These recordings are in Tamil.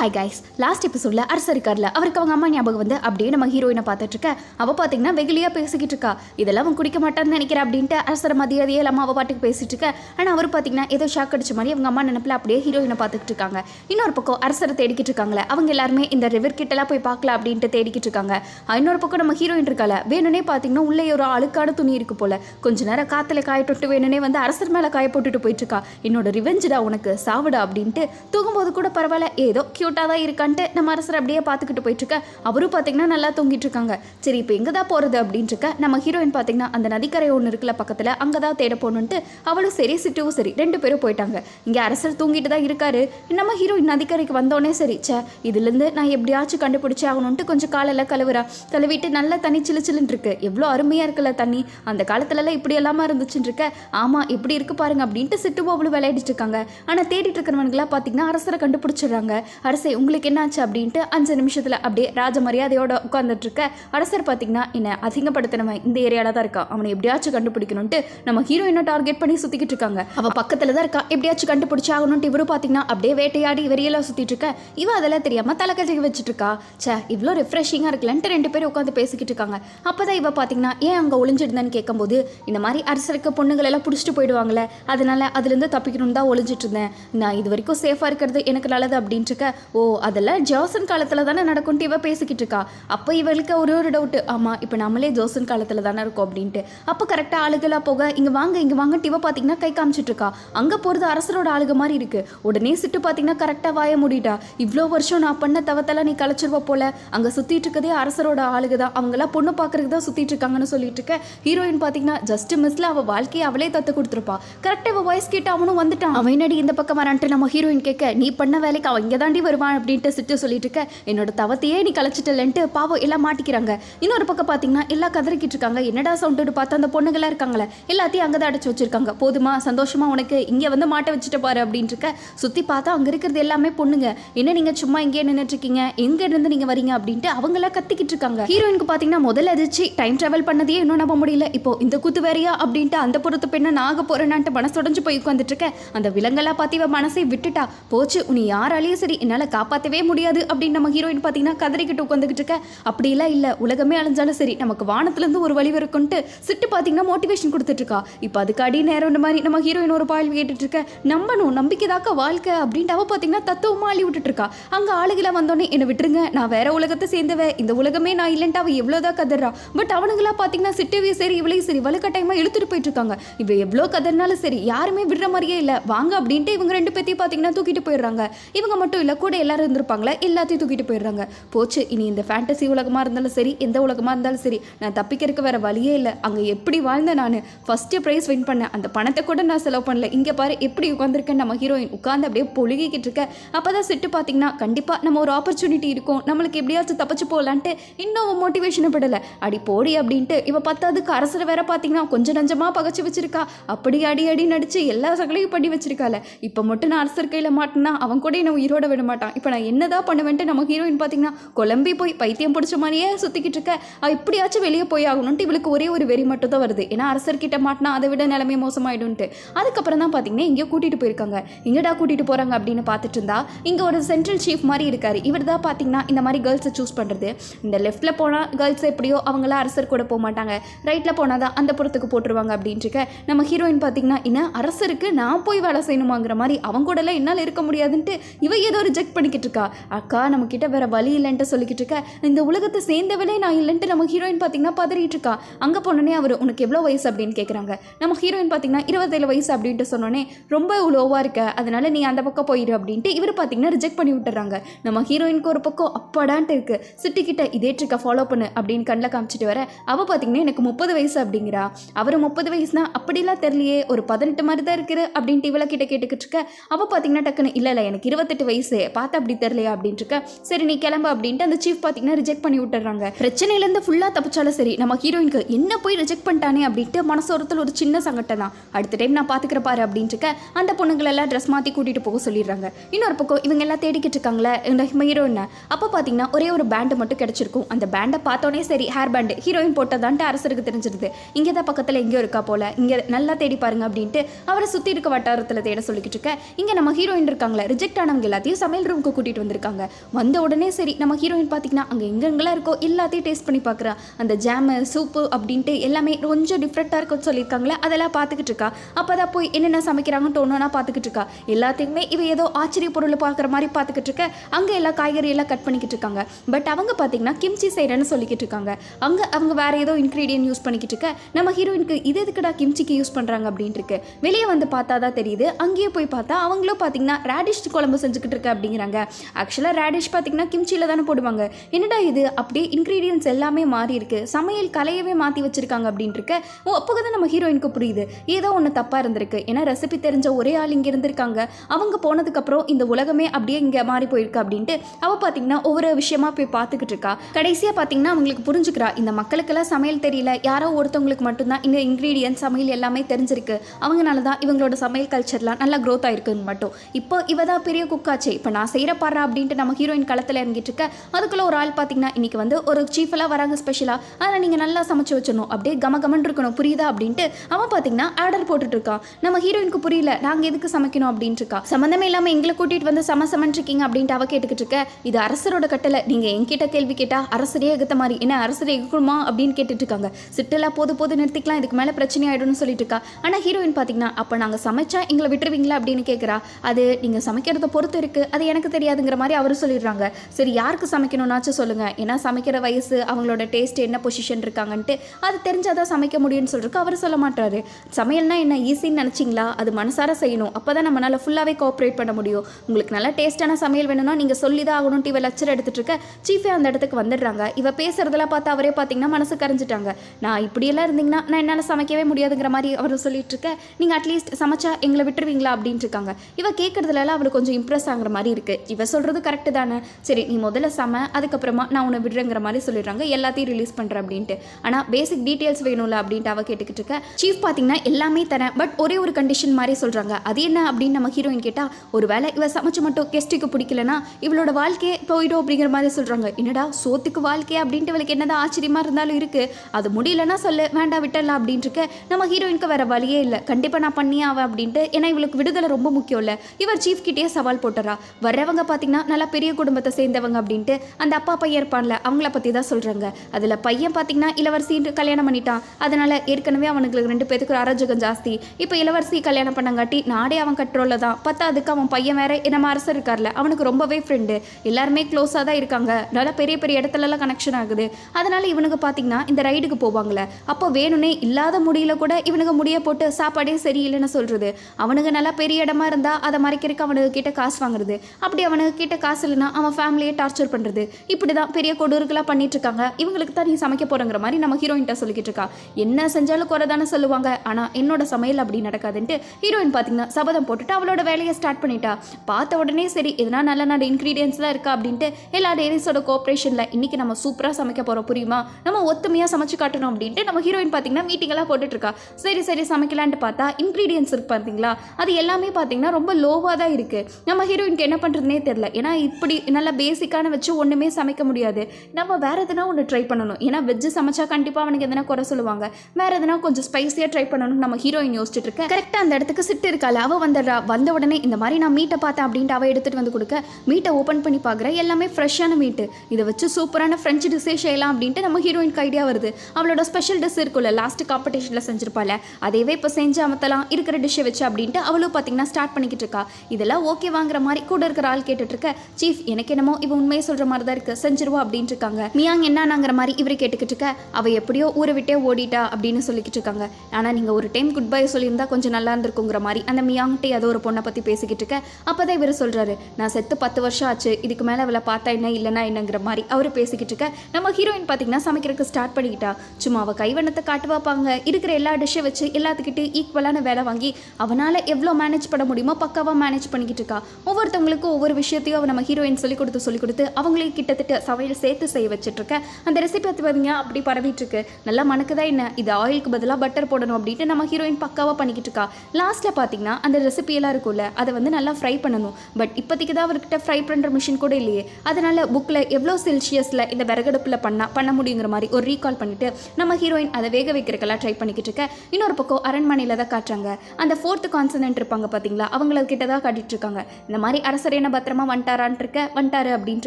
ஹாய் கைஸ் லாஸ்ட் எபிசோடில் அரசர் இருக்கார்ல. அவருக்கு அவங்க அம்மா ஞாபகம் வந்து அப்படியே நம்ம ஹீரோயினை பார்த்துட்டு இருக்க. அவள் பார்த்தீங்கன்னா வெகுலியாக பேசிக்கிட்டு இருக்கா. இதெல்லாம் அவன் குடிக்க மாட்டான்னு நினைக்கிறேன் அப்படின்ட்டு அரசர் மதியாதையே இல்லாமல் அவள் பாட்டுக்கு பேசிட்டு இருக்க. ஆனால் அவர் பார்த்தீங்கன்னா ஏதோ ஷாக் அடிச்ச மாதிரி அவங்க அம்மா நினப்பில் அப்படியே ஹீரோயினை பார்த்துக்கிட்டு இருக்காங்க. இன்னொரு பக்கம் அரசரை தேடிக்கிட்டு இருக்காங்களே. அவங்க எல்லாருமே இந்த ரிவர் கிட்டலாம் போய் பார்க்கலாம் அப்படின்ட்டு தேடிக்கிட்டு இருக்காங்க. இன்னொரு பக்கம் நம்ம ஹீரோயின் இருக்கால வேணும்னே பார்த்தீங்கன்னா உள்ளே ஒரு அழுக்கான துணி இருக்கு போல. கொஞ்ச நேரம் காத்தில் காய தொட்டு வேணும்னே வந்து அரசர் மேலே காய போட்டுட்டு போயிட்டு இருக்கா. என்னோட ரிவெஞ்சுடா உனக்கு சாவுடா அப்படின்ட்டு தூங்கும்போது கூட பரவாயில்ல. ஏதோ க்யூட்டாக தான் இருக்கான்ட்டு நம்ம அரசர் அப்படியே பார்த்துக்கிட்டு போயிட்டுருக்க. அவரும் பார்த்தீங்கன்னா நல்லா தூங்கிட்டு இருக்காங்க சரி இப்போ எங்கே தான் போகிறது அப்படின்ட்டு இருக்க நம்ம ஹீரோயின் பார்த்தீங்கன்னா அந்த நதிக்கரை ஒன்று இருக்குல்ல பக்கத்தில் அங்கே தான் தேட போகணுன்ட்டு அவளும் சரி சிட்டுவும் சரி ரெண்டு பேரும் போயிட்டாங்க. இங்கே அரசர் தூங்கிட்டு தான் இருக்காரு. நம்ம ஹீரோயின் நதிக்கரைக்கு வந்தோடனே சரி சே இதுலேருந்து நான் எப்படியாச்சும் கண்டுபிடிச்சே ஆகணுன்ட்டு கொஞ்சம் காலெல்லாம் கழுவுறா. கழுவிட்டு நல்லா தண்ணி சிலு சிலுன்னு இருக்கு எவ்வளோ அருமையாக இருக்குல்ல தண்ணி. அந்த காலத்துலலாம் இப்படி எல்லாமா இருந்துச்சுன்னு இருக்க ஆமாம் எப்படி இருக்கு பாருங்க அப்படின்ட்டு சிட்டுவும் அவ்வளோ விளையாடிட்டு இருக்காங்க ஆனால் தேடிட்டு இருக்கிறவனுங்களாம் பார்த்தீங்கன்னா அரசரை கண்டுபிடிச்சிடுறாங்க. அரசே உங்களுக்கு என்னாச்சு அப்படின்ட்டு அஞ்சு நிமிஷத்தில் அப்படியே ராஜ மரியாதையோட உட்காந்துட்டுருக்க அரசர் பார்த்தீங்கன்னா என்ன அதிகப்படுத்தினவன் இந்த ஏரியாவில் தான் இருக்கான் அவனை எப்படியாச்சும் கண்டுபிடிக்கணும்ட்டு நம்ம ஹீரோயினை டார்கெட் பண்ணி சுற்றிக்கிட்டு இருக்காங்க. அவள் பக்கத்தில் தான் இருக்கா? எப்படியாச்சும் கண்டுபிடிச்சாகணும்ட்டு இவரும் பார்த்தீங்கன்னா அப்படியே வேட்டையாடி வெறியெல்லாம் சுற்றிட்டு இருக்க. இவன் அதெல்லாம் தெரியாமல் தலைக்கட்டி வச்சுட்டு இருக்கா சே இவ்வளோ ரெஃப்ரெஷிங்காக இருக்கலன்ட்டு ரெண்டு பேரும் உட்காந்து பேசிக்கிட்டு இருக்காங்க. அப்போ தான் இவன் பார்த்தீங்கன்னா ஏன் அங்கே ஒளிஞ்சிருந்தேன்னு கேட்கும்போது இந்த மாதிரி அரசருக்கு பொண்ணுங்களெல்லாம் பிடிச்சிட்டு போயிடுவாங்களே அதனால அதுலேருந்து தப்பிக்கணும்னு தான் ஒளிஞ்சிட்டு இருந்தேன். நான் இது வரைக்கும் சேஃபாக இருக்கிறது எனக்கு நல்லது அப்படின்ட்டு இருக்க ஓ அதெல்லாம் ஜோசன் காலத்தில் தானே நடக்கும்ட்டு இவ பேசிக்கிட்டு இருக்கா. அப்போ இவளுக்கு ஒரு ஒரு டவுட்டு ஆமாம் இப்போ நம்மளே ஜோசன் காலத்தில் தானே இருக்கோம் அப்படின்ட்டு. அப்போ கரெக்டாக ஆளுகளாக போக இங்கே வாங்க இங்கே வாங்க டிவ பார்த்தீங்கன்னா கை காமிச்சிட்டு இருக்கா. அங்கே போகிறது அரசரோட ஆளுக மாதிரி இருக்கு. உடனே சிட்டு பார்த்தீங்கன்னா கரெக்டாக வாய மூடிட்டா. இவ்வளோ வருஷம் நான் பண்ண தவத்தெல்லாம் நீ கலைச்சிருவ போல. அங்கே சுற்றிட்டு இருக்கதே அரசரோட ஆளுக தான். அவங்களாம் பொண்ணு பார்க்கறதுக்கு தான் சுற்றிட்டு இருக்காங்கன்னு சொல்லிட்டு இருக்க. ஹீரோயின் பார்த்தீங்கன்னா ஜஸ்ட் மிஸ்ல அவள் வாழ்க்கையை அவளே தத்து கொடுத்துருப்பா. கரெக்டாக அவள் வாய்ஸ் கேட்டு அவனும் வந்துட்டான். அவன் இந்த பக்கம் வரான்ட்டு நம்ம ஹீரோயின் கேட்க நீ பண்ண வேலைக்கு அவன் இங்கே தாண்டி வருவான் அப்படின்ட்டு சிட்டு சொல்லிட்டு இருக்க. என்னோட தவத்தையே நீ கலைச்சிட்டலன்ட்டு பாவம் எல்லாம் மாட்டிக்கிறாங்க. இன்னொரு பக்கம் பார்த்தீங்கன்னா எல்லாம் கதறிக்கிட்டு இருக்காங்க. என்னடா சவுண்டு பார்த்து அந்த பொண்ணுங்களாம் இருக்காங்களே எல்லாத்தையும் அங்கே தான் அடைச்சு வச்சிருக்காங்க. போதுமா சந்தோஷமா உனக்கு இங்கே வந்து மாட்ட வச்சுட்டு பாரு அப்படின்ட்டு இருக்க. சுற்றி பார்த்தா அங்கே இருக்கிறது எல்லாமே பொண்ணுங்க. என்ன நீங்கள் சும்மா இங்கே நின்றுட்டு இருக்கீங்க எங்கே இருந்து நீங்கள் வரீங்க அப்படின்ட்டு அவங்களாம் கத்திக்கிட்டு இருக்காங்க. ஹீரோயினுக்கு பார்த்தீங்கன்னா முதல்ல அதிர்ச்சி டைம் ட்ராவல் பண்ணதையே இன்னும் நம்ப முடியல. இப்போ இந்த குத்து வேறையா அப்படின்ட்டு அந்த பொறுத்த பெண்ணை நாக போறேன்னான்ட்டு மனசுடைஞ்சு போய் உட்காந்துட்டு இருக்க. அந்த விலங்கெல்லாம் பார்த்து இவ மனசை விட்டுட்டா. போச்சு உனி யாராலையும் சரி என்னால் காப்பாற்றவே முடியாது அப்படின்னு நம்ம ஹீரோயின் பார்த்தீங்கன்னா கதறிக்கிட்டு உட்காந்துக்கிட்டு இருக்க. அப்படிலாம் இல்லை. உலகமே அழிஞ்சாலும் சரி நமக்கு வானத்துலேருந்து ஒரு வழி இருக்குன்ட்டு சிட்டு பார்த்தீங்கன்னா மோட்டிவேஷன் கொடுத்துட்டு இருக்கா. இப்போ அதுக்கு அடி நேரம் இந்த மாதிரி நம்ம ஹீரோயின் ஒரு பாயில் கேட்டுட்டு இருக்க. நம்பணும் நம்பிக்கைதாக்க வாழ்க்கை அப்படின்ட்டு அவள் பார்த்தீங்கன்னா தத்துவமா அள்ளி விட்டுட்டு இருக்கா. அங்கே ஆளுகளை வந்தோடனே என்னை விட்டுருங்க நான் வேற உலகத்தை சேர்ந்தவ இந்த உலகமே நான் இல்லைன்ட்டு அவள் எவ்வளோதான் கதறா. பட் அவனுங்களா பார்த்தீங்கன்னா சிட்டவே சரி இவளையும் சரி வலுக்கட்டாயமாக இழுத்துட்டு போயிட்டு இருக்காங்க. இவ எவ்வளோ கதறினாலும் சரி யாருமே விடுற மாதிரியே இல்லை. வாங்க அப்படின்ட்டு இவங்க ரெண்டு பேர்த்தையும் பார்த்தீங்கன்னா தூக்கிட்டு போயிடுறாங்க. இவங்க மட்டும் இல்லை கூட எல்லாரும் இருந்திருப்பாங்களே? எல்லாத்தையும் தூக்கிட்டு போயிடுறாங்க. போச்சு இனி இந்த ஃபேண்டசி உலகமாக இருந்தாலும் சரி எந்த உலகமாக இருந்தாலும் சரி நான் தப்பிக்கிறதுக்கு வேற வழியே இல்லை. அங்கே எப்படி வாழ்ந்தேன் நான்? ஃபஸ்ட்டு ப்ரைஸ் வின் பண்ணேன். அந்த பணத்தை கூட நான் செலவு பண்ணல. இங்கே பாரு எப்படி உட்காந்துருக்கேன் நம்ம ஹீரோயின் உட்காந்து அப்படியே பொழுகிக்கிட்டு இருக்க. அப்போ தான் சிட்டு பார்த்தீங்கன்னா கண்டிப்பாக நம்ம ஒரு ஆப்பர்ச்சுனிட்டி இருக்கும். நம்மளுக்கு எப்படியாச்சும் தப்பிச்சு போகலான்ட்டு இன்னும் மோட்டிவேஷனை படலை. அடி போடி அப்படின்ட்டு இவ பத்தாதுக்கு அரசரை வேற பார்த்தீங்கன்னா கொஞ்சம் நஞ்சமாக பகச்சு வச்சிருக்கா. அப்படி அடி அடி நடிச்சு எல்லா சகலையும் பண்ணி வச்சிருக்கால இப்போ மட்டும் நான் அரசர் கையில் மாட்டினா அவன் கூட என்ன உயிரோட விட மாட்டேன் இப்போ நான் என்னதான் பண்ணுவேன்ட்டு நம்ம ஹீரோயின் பார்த்தீங்கன்னா குழம்பி போய் பைத்தியம் பிடிச்ச மாதிரியே சுற்றிக்கிட்டு இருக்க. இப்படியாச்சும் எப்படியாச்சும் வெளியே போய் ஆகணும்ட்டு இவளுக்கு ஒரே ஒரு வெறி மட்டும் தான் வருது. ஏன்னா அரசர்கிட்ட மாட்டினா அதை விட நிலைமை மோசமாயிடும்ட்டு. அதுக்கப்புறம் தான் பார்த்தீங்கன்னா இங்கே கூட்டிகிட்டு போயிருக்காங்க. எங்கடா கூட்டிகிட்டு போகிறாங்க அப்படின்னு பார்த்துட்டு இருந்தா இங்கே ஒரு சென்ட்ரல் சீஃப் மாதிரி இருக்கார். இவர் தான் பார்த்தீங்கன்னா இந்த மாதிரி கேர்ள்ஸை சூஸ் பண்ணுறது இந்த லெஃப்ட்டில் போனால் கேர்ள்ஸ் எப்படியோ அவங்களாம் அரசர் கூட போக மாட்டாங்க. ரைட்டில் போனால் தான் அந்த புறத்துக்கு போட்டுருவாங்க அப்படின்ட்டு இருக்க. நம்ம ஹீரோயின் பார்த்தீங்கன்னா என்ன அரசருக்கு நான் போய் வேலை செய்யணுமாங்கிற மாதிரி அவங்க கூடலாம் என்னால் இருக்க முடியாதுன்ட்டு இவ ஏதோ ரிஜெக்ட் பண்ணிக்கிட்டு இருக்கா? அக்கா நம்ம கிட்ட வேற வழி இல்லைன்ட்டு சொல்லிக்கிட்டு இருக்க. இந்த உலகத்தை சேர்ந்தவளே நான் இல்லைன்ட்டு நம்ம ஹீரோயின் பார்த்தீங்கன்னா பதறிட்டு இருக்கா? அங்கே போனோடனே அவர் உனக்கு எவ்வளோ வயசு? அப்படின்னு கேட்குறாங்க நம்ம ஹீரோயின் பார்த்தீங்கன்னா இருபத்தேழு வயசு அப்படின்ட்டு சொன்னோன்னே ரொம்ப லோவாக இருக்க. அதனால நீ அந்த பக்கம் போயிடு அப்படின்ட்டு இவர் பார்த்தீங்கன்னா ரிஜெக்ட் பண்ணி விட்டுறாங்க. நம்ம ஹீரோயினுக்கு ஒரு பக்கம் அப்பாடான்ட்டு இருக்கு. சிட்டிக்கிட்ட இதே ட்ரிக்கை ஃபாலோ பண்ணு அப்படின்னு கண்ணில் காமிச்சிட்டு வர அவள் பார்த்தீங்கன்னா எனக்கு முப்பது வயசு அப்படிங்கிறா. அவர் முப்பது வயசுனா அப்படிலாம் தெரியலையே ஒரு பதினெட்டு மாதிரி தான் இருக்குது அப்படின்ட்டு இவளை கிட்ட கேட்டுக்கிட்டு இருக்க. அவள் பார்த்தீங்கன்னா டக்குன்னு இல்லை இல்லை எனக்கு இருபத்தெட்டு வயசு. பார்த்து அப்படி தெரியலையா அப்படின்ட்டு இருக்க சரி நீ கிளம்பு அப்படின்ட்டு அந்த சீஃப் பார்த்தீங்கன்னா ரிஜெக்ட் பண்ணி விட்டுறாங்க. பிரச்சனையிலேருந்து ஃபுல்லாக தப்பிச்சாலும் சரி நம்ம ஹீரோயினுக்கு என்ன போய் ரிஜெக்ட் பண்ணிட்டானே அப்படின்ட்டு மனசோரத்தில் ஒரு சின்ன சங்கட்டம் தான். அடுத்த டைம் நான் பார்த்துக்கிற பாரு அப்படின்ட்டு இருக்க அந்த பொண்ணுங்களெல்லாம் ட்ரெஸ் மாற்றி கூட்டிகிட்டு போக சொல்லிடுறாங்க. இன்னொரு பக்கம் இவங்க எல்லாம் தேடிக்கிட்டு இருக்காங்களே இந்த ஹீரோயினை அப்போ பார்த்தீங்கன்னா ஒரே ஒரு பேண்டு மட்டும் கிடச்சிருக்கும். அந்த பேண்டை பார்த்தோன்னே சரி ஹேர் பேண்டு ஹீரோயின் போட்டதான்ட்டு அரசருக்கு தெரிஞ்சிருது. இங்கே தான் பக்கத்தில் எங்கேயோ இருக்கா போல. இங்கே நல்லா தேடி பாருங்க அப்படின்ட்டு அவரை சுற்றி இருக்க வட்டாரத்தில் தேட சொல்லிக்கிட்டு இருக்க. இங்கே நம்ம ஹீரோயின் இருக்காங்களே ரிஜெக்ட் ஆனவங்க எல்லாத்தையும் சமையல் பெட்ரூம்க்கு கூட்டிகிட்டு வந்திருக்காங்க. வந்த உடனே சரி நம்ம ஹீரோயின் பார்த்தீங்கன்னா அங்கே எங்கெங்கெல்லாம் இருக்கோ எல்லாத்தையும் டேஸ்ட் பண்ணி பார்க்குறா அந்த ஜாமு சூப்பு அப்படின்ட்டு எல்லாமே கொஞ்சம் டிஃப்ரெண்ட்டாக இருக்கும்னு சொல்லியிருக்காங்களே அதெல்லாம் பார்த்துக்கிட்டு இருக்கா. அப்போ தான் போய் என்னென்ன சமைக்கிறாங்கன்னு ஒன்றா பார்த்துக்கிட்டு இருக்கா. எல்லாத்தையுமே இவ ஏதோ ஆச்சரிய பொருள் பார்க்குற மாதிரி பார்த்துக்கிட்டு இருக்க. அங்கே எல்லா காய்கறி எல்லாம் கட் பண்ணிக்கிட்டு இருக்காங்க. பட் அவங்க பார்த்தீங்கன்னா கிம்ச்சி செய்கிறேன்னு சொல்லிக்கிட்டு இருக்காங்க. அங்கே அவங்க வேற ஏதோ இன்க்ரீடியன்ட் யூஸ் பண்ணிக்கிட்டு இருக்க. நம்ம ஹீரோயினுக்கு இது எதுக்குடா கிம்ச்சிக்கு யூஸ் பண்ணுறாங்க அப்படின்ட்டு இருக்கு. வெளியே வந்து பார்த்தா தான் தெரியுது. அங்கேயே போய் பார்த்தா அவங்களும் பார்த்தீங்கன்னா ரேடிஷ் குழம்பு செஞ்சுக்கிட்டு இருக்க அப்படின்னு அப்படிங்கிறாங்க. ஆக்சுவலாக ரேடிஷ் பார்த்திங்கன்னா கிம்ச்சியில் தானே போடுவாங்க. என்னடா இது? அப்படியே இன்க்ரீடியன்ஸ் எல்லாமே மாறி இருக்கு. சமையல் கலையவே மாற்றி வச்சிருக்காங்க அப்படின்ட்டு இருக்க ஓ அப்போ தான் நம்ம ஹீரோயினுக்கு புரியுது. ஏதோ ஒன்று தப்பாக இருந்திருக்கு. ஏன்னா ரெசிபி தெரிஞ்ச ஒரே ஆள் இங்கே இருந்திருக்காங்க. அவங்க போனதுக்கப்புறம் இந்த உலகமே அப்படியே இங்கே மாறி போயிருக்கு அப்படின்ட்டு அவள் பார்த்தீங்கன்னா ஒவ்வொரு விஷயமா போய் பார்த்துக்கிட்டு இருக்கா. கடைசியாக பார்த்தீங்கன்னா அவங்களுக்கு புரிஞ்சுக்கிறா இந்த மக்களுக்கெல்லாம் சமையல் தெரியல. யாரோ ஒருத்தவங்களுக்கு மட்டும்தான் இந்த இன்க்ரீடியன்ஸ் சமையல் எல்லாமே தெரிஞ்சிருக்கு. அவங்கனால தான் இவங்களோட சமையல் கல்ச்சர்லாம் நல்லா க்ரோத் ஆயிருக்குன்னு மட்டும். இப்போ இவ தான் பெரிய குக்காச்சே இப்போ நான் செய்கிற பாடுறா அப்படின்ட்டு நம்ம ஹீரோயின் களத்தில் இறங்கிட்டு இருக்க அதுக்குள்ளே ஒரு ஆள் பார்த்தீங்கன்னா இன்றைக்கி வந்து ஒரு சீஃபெல்லாம் வராங்க ஸ்பெஷலாக அதனால் நீங்கள் நல்லா சமைச்சு வச்சிடணும். அப்படியே கம கமன் இருக்கணும். புரியுதா அப்படின்ட்டு அவன் பார்த்தீங்கன்னா ஆர்டர் போட்டுட்டு இருக்கான். நம்ம ஹீரோயினுக்கு புரியல. நாங்கள் எதுக்கு சமைக்கணும் அப்படின்ட்டு இருக்கா. சம்மந்தமே இல்லாமல் எங்களை கூட்டிகிட்டு வந்து சம சமன்னுருக்கீங்க அப்படின்ட்டு அவ கேட்டுக்கிட்டு இருக்க இது அரசரோட கட்டளை. நீங்கள் என்கிட்ட கேள்வி கேட்டால் அரசரே எகுத்த மாதிரி. என்ன அரசரே எகுக்கணுமா அப்படின்னு கேட்டுட்டு இருக்காங்க. சிட்டெல்லாம் போது போது நிறுத்திக்கலாம் இதுக்கு மேலே பிரச்சனை ஆயிடும்னு சொல்லிட்டு இருக்கா. ஆனால் ஹீரோயின் பார்த்தீங்கன்னா அப்போ நாங்கள் சமைச்சா எங்களை விட்டுருவீங்களா அப்படின்னு கேட்குறா அது நீங்கள் சமைக்கிறத பொறுத்து இருக்குது அது எனக்கு தெரியாதுங்கிற மாதிரி அவர் சொல்லிடுறாங்க. சரி யாருக்கு சமைக்கணும்னாச்சும் சொல்லுங்கள் ஏன்னா சமைக்கிற வயசு அவங்களோட டேஸ்ட் என்ன பொசிஷன் இருக்காங்கன்ட்டு அது தெரிஞ்சாதான் சமைக்க முடியும்னு சொல்லிருக்கு அவர் சொல்ல மாட்டாரு. சமையல்னா என்ன? ஈஸின்னு நினச்சிங்களா? அது மனசார செய்யணும். அப்போ தான் நம்மளால் ஃபுல்லாகவே கோஆப்ரேட் பண்ண முடியும். உங்களுக்கு நல்லா டேஸ்ட்டான சமையல் வேணும்னா நீங்கள் சொல்லி தான் ஆகணும் இவ லெக்சர் எடுத்துட்டு இருக்க சீஃபே அந்த இடத்துக்கு வந்துடுறாங்க. இவ பேசுறதெல்லாம் பார்த்து அவரே பார்த்தீங்கன்னா மனசு கரைஞ்சிட்டாங்க. நான் இப்படியெல்லாம் இருந்தீங்கன்னா நான் என்னால் சமைக்கவே முடியாதுங்கிற மாதிரி அவர் சொல்லிட்டு இருக்க நீங்கள் அட்லீஸ்ட் சமைச்சா எங்களை விட்டுருவீங்களா அப்படின்ட்டு இருக்காங்க. இவ கேட்கறதுல அவளுக்கு கொஞ்சம் இம்ப்ரெஸ் ஆகிற மாதிரி இருக்கு. இவ சொல்றது கரெக்டு தானே? சரி நீ முதல்ல சம அதுக்கப்புறமா நான் உன்னை விடுறேங்கிற மாதிரி சொல்லிடுறாங்க. எல்லாத்தையும் ரிலீஸ் பண்ணுறேன் அப்படின்ட்டு. ஆனால் பேசிக் டீட்டெயில்ஸ் வேணும்ல அப்படின்ட்டு அவ கேட்டுக்கிட்டு இருக்க. சீஃப் பார்த்தீங்கன்னா எல்லாமே தரேன் பட் ஒரே ஒரு கண்டிஷன் மாதிரி சொல்கிறாங்க அது என்ன அப்படின்னு நம்ம ஹீரோயின் கேட்டால் ஒரு வேளை இவ சமைச்சு மட்டும் கெஸ்ட்டுக்கு பிடிக்கலனா இவளோட வாழ்க்கையே போயிடும் அப்படிங்கிற மாதிரி சொல்கிறாங்க என்னடா சோத்துக்கு வாழ்க்கை அப்படின்ட்டு இவளுக்கு என்னதான் ஆச்சரியமாக இருந்தாலும் இருக்குது அது முடியலன்னா சொல்லு வேண்டாம் விட்டலாம் அப்படின்ட்டு இருக்க. நம்ம ஹீரோயினுக்கு வேற வழியே இல்லை. கண்டிப்பாக நான் பண்ணியே ஆவேன் அப்படின்ட்டு. ஏன்னா இவளுக்கு விடுதலை ரொம்ப முக்கியம் இல்லை இவர் சீஃப் கிட்டேயே சவால் போட்டுறா. வர்றவங்க பார்த்தீங்கன்னா நல்லா பெரிய குடும்பத்தை சேர்ந்தவங்க அப்படின்ட்டு அந்த அப்பா பையன் இருப்பான்ல அவங்கள பற்றி தான் சொல்கிறாங்க அதில் பையன் பார்த்தீங்கன்னா இளவரசி கல்யாணம் பண்ணிட்டான். அதனால் ஏற்கனவே அவனுக்கு ரெண்டு பேத்துக்கு ஒரு அராஜகம் ஜாஸ்தி. இப்போ இளவரசி கல்யாணம் பண்ணங்காட்டி நாடே அவன் கட்ரோலில் தான். பார்த்தா அதுக்கு அவன் பையன் வேற நம்ம அரசர் இருக்கார்ல அவனுக்கு ரொம்பவே ஃப்ரெண்டு எல்லாருமே க்ளோஸாக தான் இருக்காங்க. நல்லா பெரிய பெரிய இடத்துலலாம் கனெக்ஷன் ஆகுது. அதனால் இவனுக்கு பார்த்தீங்கன்னா இந்த ரைடுக்கு போவாங்களே அப்போ வேணும்னே இல்லாத முடியல கூட இவனுக்கு முடிய போட்டு சாப்பாடே சரியில்லைன்னு சொல்கிறது அவனுக்கு நல்லா பெரிய இடமா இருந்தால் அதை மறைக்கிறதுக்கு அவனுக்கு கிட்ட காசு வாங்குறது. அப்படி அவனுக்கு கிட்ட காசு இல்லைன்னா அவன் ஃபேமிலியை டார்ச்சர் பண்ணுறது இப்படி தான் பெரிய கொடூர்களாக பண்ணிட்டு இருக்காங்க இவங்களுக்கு தான் நீ சமைக்க போகிறங்கிற மாதிரி நம்ம ஹீரோயின்ட்ட சொல்லிக்கிட்டு இருக்கா. என்ன செஞ்சாலும் குறை தானே சொல்லுவாங்க. ஆனால் என்னோட சமையல் அப்படி நடக்காதுன்ட்டு ஹீரோயின் பார்த்தீங்கன்னா சபதம் போட்டுட்டு அவளோட வேலையை ஸ்டார்ட் பண்ணிட்டா. பார்த்த உடனே சரி எதனா நல்ல நல்ல இன்க்ரீடியன்ஸ் தான் இருக்கா அப்படின்ட்டு எல்லா டேரிஸோட கோஆப்ரேஷனில் இன்றைக்கி நம்ம சூப்பராக சமைக்க போகிறோம் புரியுமா? நம்ம ஒத்துமையாக சமைச்சு காட்டணும் அப்படின்ட்டு நம்ம ஹீரோயின் பார்த்தீங்கன்னா மீட்டிங்கெல்லாம் போட்டுட்டு இருக்கா. சரி சரி சமைக்கலான்ட்டு பார்த்தா இன்க்ரீடியன்ஸ் இருக்கு பார்த்தீங்களா அது எல்லாமே பார்த்தீங்கன்னா ரொம்ப லோவாக தான் இருக்குது நம்ம ஹீரோயினுக்கு என்ன பண்ணுறதுனே தெரில ஏன்னா இப்படி நல்லா பேசிக்கான வச்சு ஒன்றுமே சமைக்க முடியாது. நம்ம வேறு எதுனா ஒன்று ட்ரை பண்ணணும். ஏன்னா வெஜ்ஜு சமைச்சா கண்டிப்பாக அவனுக்கு எதனா குறை சொல்லுவாங்க. வேறு எதனா கொஞ்சம் ஸ்பைஸியாக ட்ரை பண்ணணும்னு நம்ம ஹீரோயின் யோசிச்சுட்டு இருக்கேன் கரெக்டாக அந்த இடத்துக்கு சிட்டு இருக்கால அவள் வந்துடுறா. வந்த உடனே இந்த மாதிரி நான் மீட்டை பார்த்தேன் அப்படின்ட்டு அவள் எடுத்துகிட்டு வந்து கொடுக்க. மீட்டை ஓப்பன் பண்ணி பார்க்குறேன் எல்லாமே ஃப்ரெஷ்ஷான மீட்டு இதை வச்சு சூப்பரான ஃப்ரெஞ்சு டிஷ்ஷே செய்யலாம் அப்படின்ட்டு நம்ம ஹீரோயினுக்கு ஐடியா வருது. அவளோட ஸ்பெஷல் டிஷ் இருக்குல்ல லாஸ்ட் காம்படிஷனில் செஞ்சிருப்பாள். அதையவே இப்போ செஞ்சு அமத்தலாம் இருக்கிற டிஷ்ஷை வச்சு அப்படின்ட்டு அவளும் பார்த்தீங்கன்னா ஸ்டார்ட் பண்ணிக்கிட்டு இருக்கா. இதெல்லாம் ஓகே வாங்குற மாதிரி கூட இருக்க இருக்கிற ஆள் கேட்டுட்டு இருக்க சீஃப் எனக்கு என்னமோ இவ உண்மையை சொல்கிற மாதிரி தான் இருக்கு செஞ்சிருவா அப்படின்ட்டு இருக்காங்க மியாங் என்னன்னாங்கிற மாதிரி இவர் கேட்டுக்கிட்டு இருக்க அவள் எப்படியோ ஊரை விட்டே ஓடிட்டா அப்படின்னு சொல்லிக்கிட்டு இருக்காங்க ஆனால் நீங்கள் ஒரு டைம் குட் பை சொல்லியிருந்தா கொஞ்சம் நல்லா இருந்திருக்குங்கிற மாதிரி அந்த மியாங்கிட்ட ஏதோ ஒரு பொண்ணை பற்றி பேசிக்கிட்டு இருக்க அப்போ தான் இவர் சொல்கிறாரு நான் செத்து பத்து வருஷம் ஆச்சு இதுக்கு மேலே அவளை பார்த்தா என்ன இல்லைனா என்னங்கிற மாதிரி அவர் பேசிக்கிட்டு இருக்க நம்ம ஹீரோயின் பார்த்தீங்கன்னா சமைக்கிறதுக்கு ஸ்டார்ட் பண்ணிக்கிட்டா சும்மா அவள் கைவண்ணத்தை காட்டுவாப்பாங்க இருக்கிற எல்லா டிஷ்ஷை வச்சு எல்லாத்துக்கிட்டு ஈக்குவலான வேலை வாங்கி அவனால் எவ்வளோ மேனேஜ் பண்ண முடியுமோ பக்காவாக மேனேஜ் பண்ணிக்கிட்டு இருக்கா ஒவ்வொருத்தவங்களுக்கு ஒவ்வொருத்தவங்களுக்கும் ஒவ்வொரு விஷயத்தையும் நம்ம ஹீரோயின் சொல்லி கொடுத்து சொல்லி கொடுத்து அவங்களையும் கிட்டத்தட்ட சமையல் சேர்த்து செய்ய வச்சுட்டு அந்த ரெசிபி பற்றி பார்த்தீங்க அப்படி பரவிட்டு இருக்கு நல்லா மணக்குதா என்ன? இது ஆயிலுக்கு பதிலாக பட்டர் போடணும் அப்படின்ட்டு நம்ம ஹீரோயின் பக்காவாக பண்ணிக்கிட்டு இருக்கா லாஸ்ட்டில் பார்த்தீங்கன்னா அந்த ரெசிபியெல்லாம் இருக்கும்ல அதை வந்து நல்லா ஃப்ரை பண்ணணும். பட் இப்போதைக்கு தான் அவர்கிட்ட ஃப்ரை பண்ணுற மிஷின் கூட இல்லையே. அதனால புக்கில் எவ்வளோ செல்சியஸில் இந்த விறகடுப்பில் பண்ணா பண்ண முடியுங்கிற மாதிரி ஒரு ரீகால் பண்ணிட்டு நம்ம ஹீரோயின் அதை வேக வைக்கிறக்கெல்லாம் ட்ரை பண்ணிக்கிட்டு இருக்க இன்னொரு பக்கம் அரண்மனையில் தான் காட்டுறாங்க. அந்த ஃபோர்த்து கான்சனன்ட் இருப்பாங்க பார்த்தீங்களா அவங்கள கிட்ட தான் காட்டிகிட்டு இருக்காங்க இந்த மாதிரி அரச அரசர் என்ன பத்திரமா வந்துட்டாரான் இருக்க வந்துட்டாரு அப்படின்ட்டு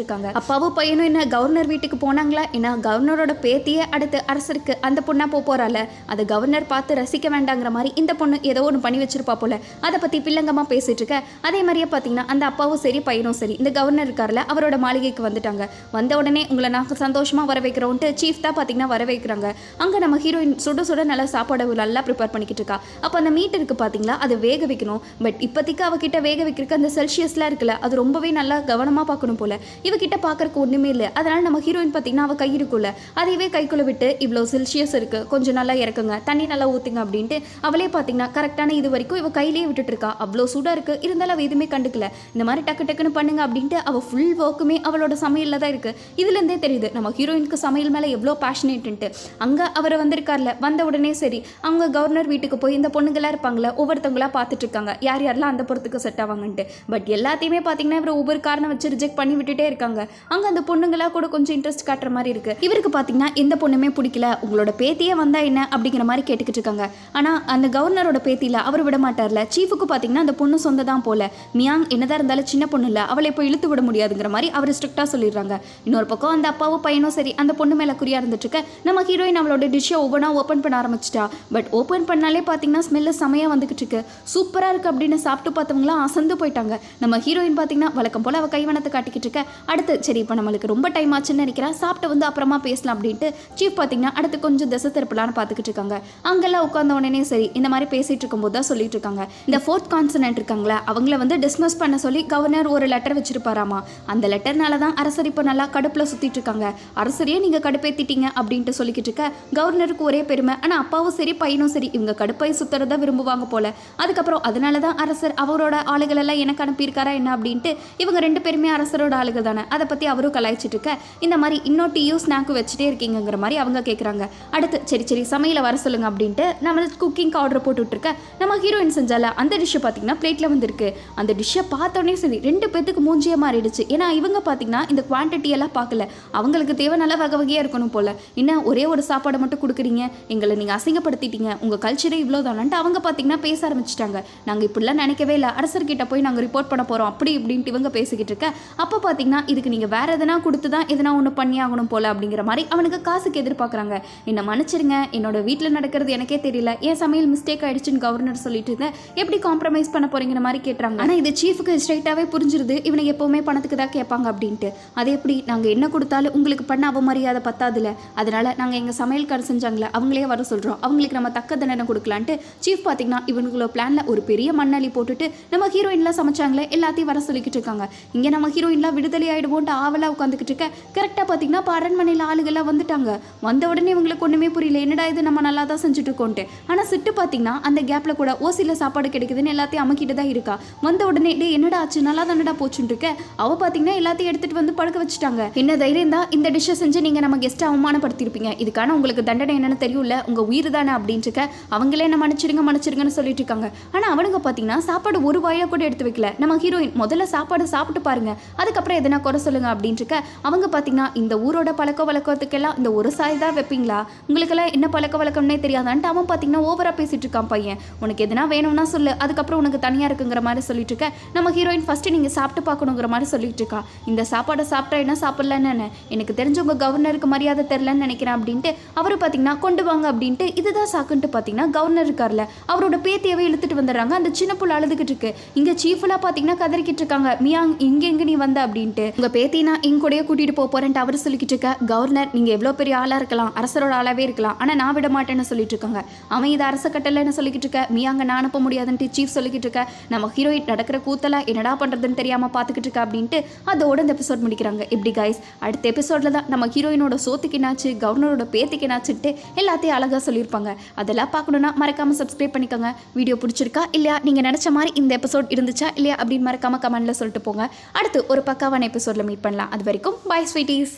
இருக்காங்க அப்பாவும் பையனும் என்ன கவர்னர் வீட்டுக்கு போனாங்களா? ஏன்னா கவர்னரோட பேத்தியே அடுத்து அரசருக்கு அந்த பொண்ணா போக போறால அதை கவர்னர் பார்த்து ரசிக்க வேண்டாங்கிற மாதிரி இந்த பொண்ணு ஏதோ ஒன்று பண்ணி வச்சிருப்பா போல. அதை பத்தி பிள்ளங்கமா பேசிட்டு இருக்க அதே மாதிரியே பார்த்தீங்கன்னா அந்த அப்பாவும் சரி பையனும் சரி இந்த கவர்னர் இருக்கார்ல அவரோட மாளிகைக்கு வந்துட்டாங்க. வந்த உடனே உங்களை நாங்கள் சந்தோஷமா வர வைக்கிறோன்ட்டு சீஃப் தான் பார்த்தீங்கன்னா வர வைக்கிறாங்க. அங்கே நம்ம ஹீரோயின் சுட சுட நல்லா சாப்பாடு நல்லா ப்ரிப்பேர் பண்ணிக்கிட்டு இருக்கா. அப்போ அந்த மீட் இருக்கு பார்த்தீங்களா அது வேக வைக்கணும். பட் இப்போதைக்கு அவகிட்ட வேக வைக்கிறதுக்கு அந்த செல்சியஸ்லாம் இருக்குல்ல அது ரொம்பவே நல்லா கவனமாக பார்க்கணும் போல். இவகிட்ட பார்க்கறக்கு ஒன்றுமே இல்லை. அதனால் நம்ம ஹீரோயின் பார்த்தீங்கன்னா அவள் கை இருக்குல்ல அதையவே கைக்குள்ளே விட்டு இவ்வளோ செல்சியஸ் இருக்குது கொஞ்சம் நல்லா இறக்குங்க. தண்ணி நல்லா ஊற்றுங்க அப்படின்ட்டு அவளே பார்த்தீங்கன்னா கரெக்டான இது வரைக்கும் இவள் கையிலேயே விட்டுட்டு இருக்கா அவ்வளோ சூடாக இருக்குது இருந்தாலும் அவள் எதுவுமே கண்டுக்கல. இந்த மாதிரி டக்கு டக்குன்னு பண்ணுங்க. அப்படின்ட்டு அவள் ஃபுல் ஒர்க்குமே அவளோட சமையலில் தான் இருக்குது இதுலேருந்தே தெரியுது நம்ம ஹீரோயினுக்கு சமையல் மேலே எவ்வளோ பேஷனேட்டுன்ட்டு அங்கே அவர் வந்திருக்கார்ல வந்த உடனே சரி அவங்க கவர்னர் வீட்டுக்கு போய் இந்த பொண்ணுங்களாம் இருப்பாங்களே ஒவ்வொருத்தவங்களா பார்த்துட்டு இருக்காங்க யார் யாரெல்லாம் அந்த பொறுத்துக்கு செட் ஆவாங்கன்ட்டு. பட் எல்லாத்தையுமே பார்த்தீங்கன்னா இவர் ஒவ்வொரு காரணம் வச்சு ரிஜெக்ட் பண்ணி விட்டுட்டே இருக்காங்க. அங்கே அந்த பொண்ணுங்களா கூட கொஞ்சம் இன்ட்ரெஸ்ட் காட்டுற மாதிரி இருக்கு. இவருக்கு பார்த்தீங்கன்னா எந்த பொண்ணுமே பிடிக்கல. உங்களோட பேத்தியே வந்தா என்ன அப்படிங்கிற மாதிரி கேட்டுக்கிட்டு இருக்காங்க. ஆனால் அந்த கவர்னரோட பேத்தியில் அவர் விட மாட்டார்ல. சீஃபுக்கு பார்த்தீங்கன்னா அந்த பொண்ணு சொந்த தான் போல. மியாங் என்னதான் இருந்தாலும் சின்ன பொண்ணு இல்லை. அவளை இப்போ இழுத்து விட முடியாதுங்கிற மாதிரி அவர் ஸ்ட்ரிக்டாக சொல்லிடுறாங்க. இன்னொரு பக்கம் அந்த அப்பாவும் பையனும் சரி அந்த பொண்ணு மேலே குறியா இருந்துட்டு நம்ம ஹீரோயின் அவளோட டிஷ்ஷை ஒவ்வொன்றா ஓப்பன் பண்ண ஆரம்பிச்சிட்டா. பட் ஓப்பன் பண்ணாலே பார்த்தீங்கன்னா ஸ்மெல்லு செமையாக வந்துக்கிட்டு இருக்கு. சூப்பராக இருக்கு அப்படின்னு சாப்பிட்டு பார்த்தவங்களாம் அசந்து போயிட்டாங்க. நம்ம ஹீரோயின் பார்த்தீங்கன்னா வழக்கம் போல் அவள் கைவனத்தை காட்டிக்கிட்டு இருக்க. அடுத்து சரி இப்போ நம்மளுக்கு ரொம்ப டைம் ஆச்சுன்னு நினைக்கிறேன் சாப்பிட்டு வந்து அப்புறமா பேசலாம் அப்படின்ட்டு சீஃப் பார்த்தீங்கன்னா அடுத்து கொஞ்சம் திசை திருப்பலான்னு பார்த்துக்கிட்டு இருக்காங்க. அங்கெல்லாம் உட்காந்த உடனே சரி இந்த மாதிரி பேசிகிட்டு இருக்கும்போது தான் சொல்லிட்டு இருக்காங்க. இந்த ஃபோர்த் கான்சனன்ட் இருக்காங்களா அவங்கள வந்து டிஸ்மஸ் பண்ண சொல்லி கவர்னர் ஒரு லெட்டர் வச்சிருப்பாராமா. அந்த லெட்டர்னால தான் அரசர் இப்போ நல்லா கடுப்பில் சுற்றிட்டு இருக்காங்க. அரசரையே நீங்கள் கடுப்பேற்றிட்டீங்க அப்படின்ட்டு சொல்லிக்கிட்டு இருக்க கவர்னருக்கு ஒரே பெருமை. ஆனால் அப்பாவும் சரி பையனும் சரி இவங்க கடுப்பை சுத்துறத விரும்புவாங்க போல. அதுக்கப்புறம் அதனால தான் அரசர் அவரோட ஆளுகளெல்லாம் எனக்கு அனுப்பியிருக்காரா என்ன அப்படின்ட்டு இவங்க ரெண்டு பேருமே அரசரோட ஆளுகள் தானே. அதை பற்றி அவரும் கலாய்ச்சிட்டு இருக்க. இந்த மாதிரி இன்னும் டீயும் ஸ்நாக்கும் வச்சுட்டே இருக்கீங்கங்கிற மாதிரி அவங்க கேட்குறாங்க அடுத்து சரி சரி சமையலை வர சொல்லுங்க அப்படின்ட்டு நம்ம குக்கிங்க்கு ஆர்டர் போட்டுட்ருக்க நம்ம ஹீரோயின் செஞ்சால அந்த டிஷ்ஷை பார்த்தீங்கன்னா பிளேட்டில் வந்திருக்கு. அந்த டிஷ்ஷை பார்த்தோன்னே சரி ரெண்டு பேத்துக்கு மூஞ்சியே மாறிடுச்சு. ஏன்னா இவங்க பார்த்தீங்கன்னா இந்த குவான்டிட்டி எல்லாம் பார்க்கல அவங்களுக்கு தேவை நல்ல வகை வகையாக இருக்கணும் போல. என்ன ஒரே ஒரு சாப்பாடை மட்டும் கொடுக்குறீங்க? எங்களை நீங்கள் அசிங்கப்படுத்திட்டீங்க. உங்கள் கல்ச்சரே இவ்வளோ தானன்ட்டு அவங்க பார்த்தீங்கன்னா பேச ஆரம்பிச்சிட்டாங்க. நாங்கள் இப்படிலாம் நினைக்கவே இல்லை. அரசர்கிட்ட போய் நாங்கள் ரிப்போர்ட் பண்ண போகிறோம் அப்படி இப்படின்ட்டு இவங்க பேசிக்கிட்டு இருக்க. அப்போ பார்த்தீங்கன்னா இதுக்கு நீங்கள் வேறு எதனா கொடுத்து தான் எதனா ஒன்று பண்ணி ஆகணும் போல அப்படிங்கிற மாதிரி அவனுக்கு காசுக்கு எதிர்பார்க்குறாங்க என்னை மன்னிச்சிருங்க என்னோட வீட்டில் நடக்கிறது எனக்கே தெரியல. என் சமையல் மிஸ்டேக் ஆயிடுச்சுன்னு கவர்னர் சொல்லிட்டு இருந்தேன் எப்படி காம்ப்ரமைஸ் பண்ண போகிறீங்கிற மாதிரி கேட்டுறாங்க ஆனால் இது சீஃபுக்கு ஸ்ட்ரைட்டாகவே புரிஞ்சிருது. இவனை எப்போவுமே பணத்துக்கு தான் கேட்பாங்க அப்படின்ட்டு. அது எப்படி? நாங்கள் என்ன கொடுத்தாலும் உங்களுக்கு பண்ண அவமரியாதை பத்தாதுல அதனால் நாங்கள் எங்கள் சமையல்காரர் செஞ்சாங்களே அவங்களே வர சொல்கிறோம் அவங்களுக்கு நம்ம தக்க தண்டனை கொடுக்கலான்ட்டு சீஃப் பார்த்தீங்கன்னா இவங்களோட பிளானில் ஒரு பெரிய மண்ணாளி போட்டுட்டு நம்ம ஹீரோயின்லாம் சமைச்சாங்களே எல்லாத்தையும் வர சொல்லிக்கிட்டு இருக்காங்க இங்கே நம்ம ஹீரோயின்லாம் விடுதலை ஆகிடுவோன்ட்டு ஆவலாக உட்காந்துக்கிட்டு இருக்க கரெக்டாக பார்த்தீங்கன்னா இப்போ அரண்மனையில் ஆளுகள்லாம் வந்துட்டாங்க. வந்த உடனே இவங்களுக்கு ஒன்றுமே புரியல. என்னடா இது நம்ம நல்லா தான் செஞ்சுட்டு இருக்கோன்ட்டு ஆனால் சிட்டு பார்த்தீங்கன்னா அந்த கேப்பில் கூட ஓசியில் சாப்பாடு கிடைக்குதுன்னு எல்லாத்தையும் அமைக்கிட்டு தான் இருக்கா. வந்த உடனே டே என்னடா ஆச்சு? நல்லா தானடா போச்சுன்னு இருக்க அவ பார்த்தீங்கன்னா எல்லாத்தையும் எடுத்துட்டு வந்து படுக்க வச்சுட்டாங்க. என்ன தைரியம் தான்? இந்த டிஷ்ஷை செஞ்சு நீங்கள் நம்ம கெஸ்ட்டை அவமானப்படுத்தியிருப்பீங்க. இதுக்கான உங்களுக்கு தண்டனை என்னன்னு தெரியும்ல? உங்கள் உயிர் தானே அப்படின்ட்டு இருக்க அவங்களே என்ன மன்னிச்சிடுங்க மன்னிச்சிருங்கன்னு சொல்லிட்டு இருக்காங்க. ஆனால் அவனுங்க பார்த்தீங்கன்னா சாப்பாடு ஒரு வாயாக கூட எடுத்து வைக்கல. நம்ம ஹீரோயின் முதல்ல சாப்பாடு சாப்பிட்டு பாருங்க. அதுக்கப்புறம் எதனா குறை சொல்லுங்க அப்படின்ட்டு இருக்க அவங்க பார்த்தீங்கன்னா இந்த ஊரோட பழக்க வழக்கத்துக்கெல்லாம் இந்த ஒரு சாய் தான் வைப்பீங்களா? உங்களுக்கெல்லாம் என்ன பழக்க வழக்கம்னே தெரியாதான்ட்டு அவன் பார்த்தீங்கன்னா ஓவராக பேசிட்டு இருக்கான் பையன். உனக்கு எதனா வேணும்னா சொல்லு. அதுக்கப்புறம் உனக்கு தனியாக இருக்குங்கிற மாதிரி சொல்லிட்டு இருக்க நம்ம ஹீரோயின் ஃபஸ்ட்டு நீங்கள் சாப்பிட்டு பார்க்கணுங்கிற மாதிரி சொல்லிட்டு இருக்கா. இந்த சாப்பாடை சாப்பிட்டா என்ன சாப்பிட்லன்னு எனக்கு தெரிஞ்ச உங்கள் கவர்னருக்கு மரியாதை தெரிலன்னு நினைக்கிறேன் அப்படின்ட்டு அவர் பார்த்தீங்கன்னா கொண்டு வாங்க அப்படின்ட்டு இதுதான் சாக்குன்ட்டு பார்த்தீங்கன்னா கவர்னர் இருக்கார்ல அவரோட பேத்தியவே இழுத்துட்டு வந்துடுறாங்க. அந்த சின்ன புள்ள அழுதுகிட்டு இருக்கு. இங்கே சீஃபெல்லாம் பார்த்தீங்கன்னா கதறிக்கிட்டு இருக்காங்க மியாங் இங்கே எங்கே நீ வந்த அப்படின்ட்டு. உங்கள் பேத்தினா இங்க கூடயே கூட்டிட்டு போக போறேன்ட்டு அவர் சொல்லிக்கிட்டு இருக்க கவர்னர் நீங்கள் எவ்வளோ பெரிய ஆளாக இருக்கலாம். அரசரோட ஆளாவே இருக்கலாம். ஆனால் நான் விட மாட்டேன்னு சொல்லிட்டு இருக்காங்க அவன் இது அரச கட்டலைன்னு சொல்லிக்கிட்டு இருக்க மியாங்க நான் அனுப்ப முடியாதுன்ட்டு சீஃப் சொல்லிக்கிட்டு இருக்க நம்ம ஹீரோயின் நடக்கிற கூத்தலாம் என்னடா பண்ணுறதுன்னு தெரியாமல் பார்த்துக்கிட்டு இருக்கா அப்படின்ட்டு அதோட இந்த எபிசோட் முடிக்கிறாங்க. இப்படி கைஸ் அடுத்த எபிசோடில் தான் நம்ம ஹீரோயினோட சோத்துக்கு என்னாச்சு கவர்னரோட பேத்துக்கு என்னாச்சுட்டு எல்லாத்தையும் அழகாக சொல்லியிருப்பாங்க. அதெல்லாம் பார்க்கணுன்னா மறக்காமல் சப்ஸ்கிரைப் பண்ணிக்கோங்க. வீடியோ பிடிச்சிருக்கா இல்லையா? நீங்கள் நினச்ச மாதிரி இந்த எபிசோட் இருந்துச்சா இல்லையா அப்படின்னு மறக்காமல் கமெண்ட்டில் சொல்லிட்டு போங்க. அடுத்து ஒரு பக்காவான எபிசோடில் மீட் பண்ணலாம். அது வரைக்கும் பாய் ஸ்வீட்டீஸ்